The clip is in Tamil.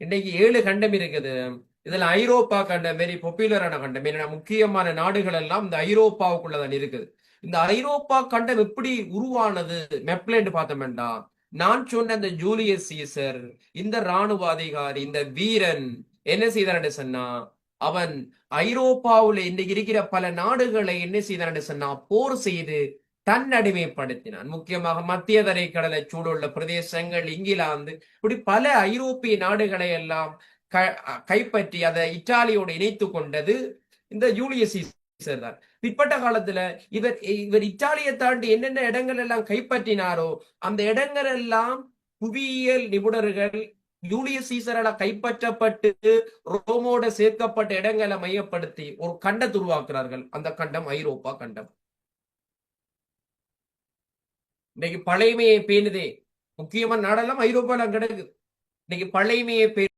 இன்னைக்கு ஏழு கண்டம் இருக்குது. இதுல ஐரோப்பா கண்டம் வெரி பாப்புலரான கண்டம். முக்கியமான நாடுகள் எல்லாம் இந்த ஐரோப்பாவுக்குள்ளதான் இருக்குது. இந்த ஐரோப்பா கண்டம் எப்படி உருவானது? மெப்லேண்டு பார்த்தோம்டா நான் சொன்ன இந்த ஜூலியஸ் சீசர் இந்த ராணுவ அதிகாரி இந்த வீரன் என்ன செய்தான்னு சொன்னா அவன் ஐரோப்பாவுல இன்னைக்கு இருக்கிற பல நாடுகளை என்ன செய்தான்னு சொன்னா போர் செய்து தன்னடிமைப்படுத்தினான். முக்கியமாக மத்திய தரை கடலை சூடுள்ள பிரதேசங்கள் இங்கிலாந்து இப்படி பல ஐரோப்பிய நாடுகளை எல்லாம் கைப்பற்றி அதை இத்தாலியோடு இணைத்து கொண்டது இந்த ஜூலியஸ் சீசர் தான். பிற்பட்ட காலத்துல இவர் இவர் இத்தாலியை தாண்டி என்னென்ன இடங்கள் எல்லாம் கைப்பற்றினாரோ அந்த இடங்கள் எல்லாம் புவியியல் நிபுணர்கள் ஜூலியஸ் சீசரால கைப்பற்றப்பட்டு ரோமோட சேர்க்கப்பட்ட இடங்களை மையப்படுத்தி ஒரு கண்டத்தை உருவாக்குறார்கள் அந்த கண்டம் ஐரோப்பா கண்டம். இன்னைக்கு பழைமையை பேணுதே. முக்கியமான நாடெல்லாம் ஐரோப்பால கிடக்குது இன்னைக்கு பழைமையை பே